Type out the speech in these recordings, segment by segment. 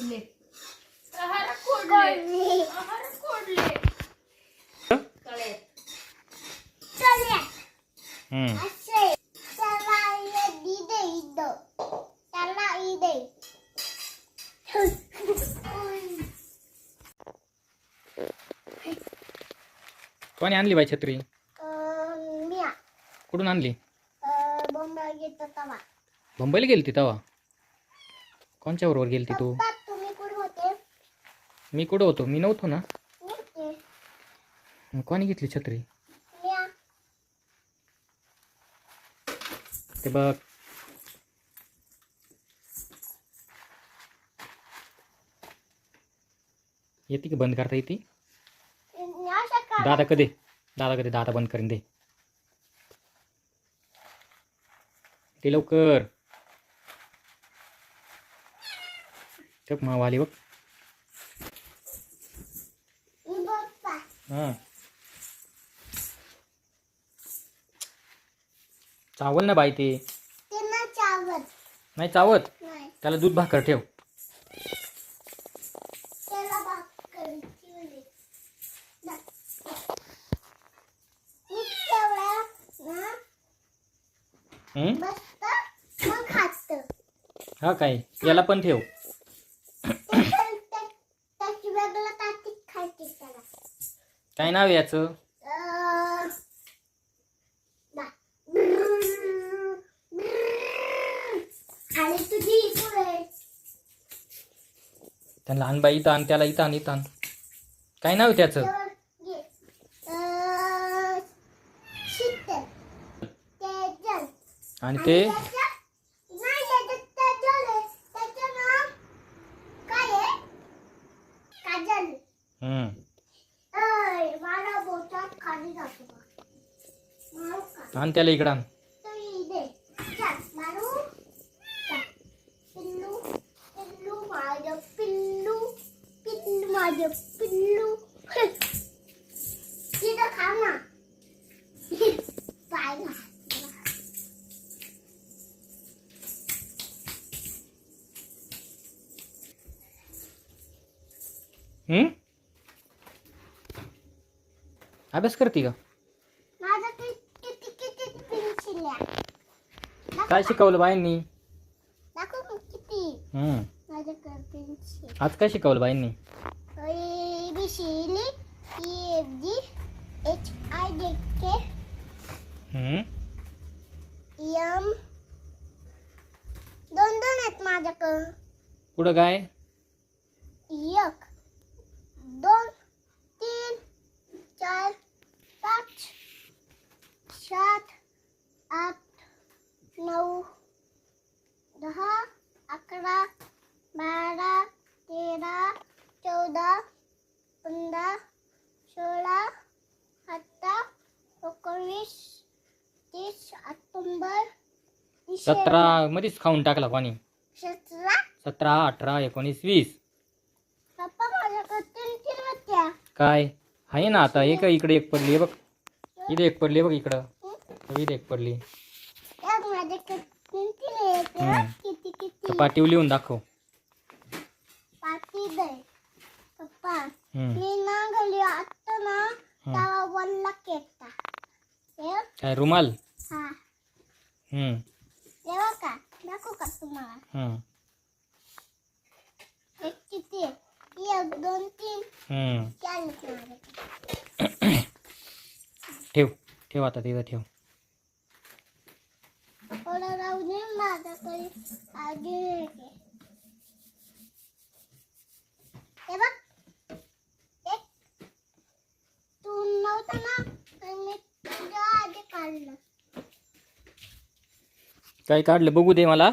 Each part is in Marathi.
कोडले आहार कोडले आहार कोडले तळे हम्म. कोणी आणली बाई छत्री? कुठून आणली? मुंबईला गेली ती तवा. कोणच्या बरोबर गेली ती? मी कुठं होतो? मी नव्हतो ना? मग कोणी घेतली छत्री? ते बघ. येते की बंद करता येते? दादा कधी? दादा कधी दादा बंद करीन दे. ते लवकर. टक मावाली बघ. हां. चावल ना बाई ते. चावत. नाही चावत? नाही. त्याला दूध भाकर ठेव. त्याला भाकरी ठेवली. ना. मी तेवढ्या ना हं? मस्त मग खात. हा काय? याला पण ठेव त्याची वेगळं काठी खायची त्याला काय नाव याचं? त्या लहान बाई आण त्याला इथं आण इथं आण. काय नाव त्याचं. आणि ते? त्याच्या- नाही, त्याच्यात तेजल आहे. त्याचं नाव काय आहे? काजल. हं. अय, माझा बोटात खाली जातो बघ. मारू का? आण त्याला इकडं आण तो इथे. चल, मारू. चल. पिल्लू पिल्लू माझं पिल्लू पिल्लू माझं पिल्लू तिथं खा ना पाय घाल. हं? अभ्यास करते का माझं कि- किती किती पेन्सिल आहे काय शिकवलं बाईंनी? दाखव मग किती. माझ्याकडे पेन्सिल आज काय शिकवलं बाईंनी? A B C D E F G H I J K? M दोन दोन आहेत माझ्याकडं पुढं काय? सतरा मध्येच खाऊन टाकला कोणी? सतरा? सतरा अठरा एकोणीस वीस. पप्पा माझ्याकडे तीन तीन होत्या. काय? आहे ना आता. एक इकडे एक पडली. बघ. इथे एक पडली बघ इकडं. इथे एक पडली. एक माझ्याकडे तीन तीन आहेत हम्म. किती तर किती पाठीव लिहून दाखव. पाठी दे. पप्पा. मी ना घरी आता ना. तेव्हा वल्ला केकता हे काय रुमाल? हा. हं. का तुम्हाला. एक किती? एक दोन तीन. चार. ठेव ठेव आता तिथं ठेव थोडं राहू दे माझ्याकडे अजून एक आहे. हे बघ एक तू नव्हता ना मी तुझ्या आधी काढलं काय काढलं बघू दे मला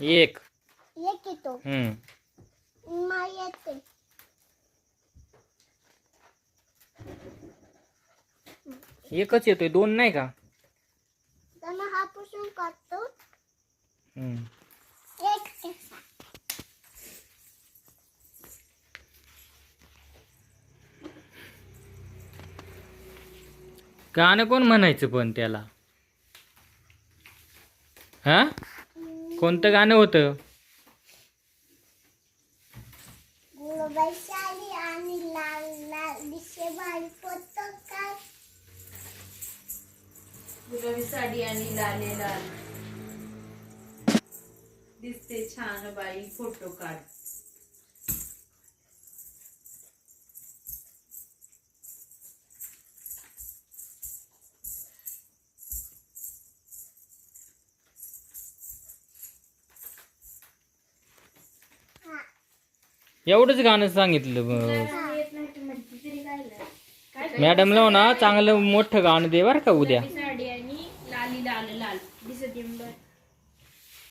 एक. एक येतो. हं. मा येते. एकच येतोय दोन नाही का? त्यांना हा पुसून काढतो. एक कसा गाणं कोण म्हणायचं पण त्याला? हा? कोणतं गाणं होतं? गुलाबाई साडी आणि लाल लाल दिसे भारी फोटो काढ गुलाबी साडी आणि लाले लाल. दिसते छान बाई फोटो काढ एवढंच गाणं सांगितलं मॅडमला ना चांगलं मोठं गाणं दे बरं का उद्या